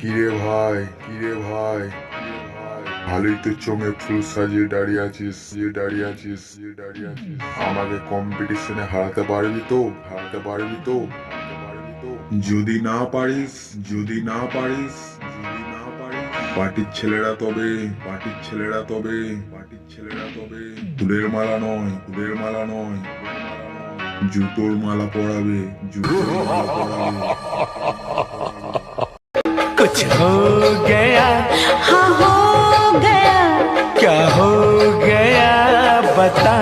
কিরে ভাই কিরে ভাই? ভালোই তো চোঙে ফুল সাজিয়ে দাঁড়িয়ে আছিস সে দাঁড়িয়ে আছিস সে দাঁড়িয়ে আছিস। আমাকে কম্পিটিশনে হারাতে পারবি তো? হারাতে পারবি তো? যদি না পারিস, যদি না পারিস, যদি না পারিস। পার্টির ছেলেরা তবে, পার্টির ছেলেরা তবে, পার্টির ছেলেরা তবে। দুলের মালা নয় ফুলের মালা নয়। জুতোর মালা পরাবে, জুতোর মালা পরাবে। कुछ हो गया। हाँ हो गया। क्या हो गया? बता।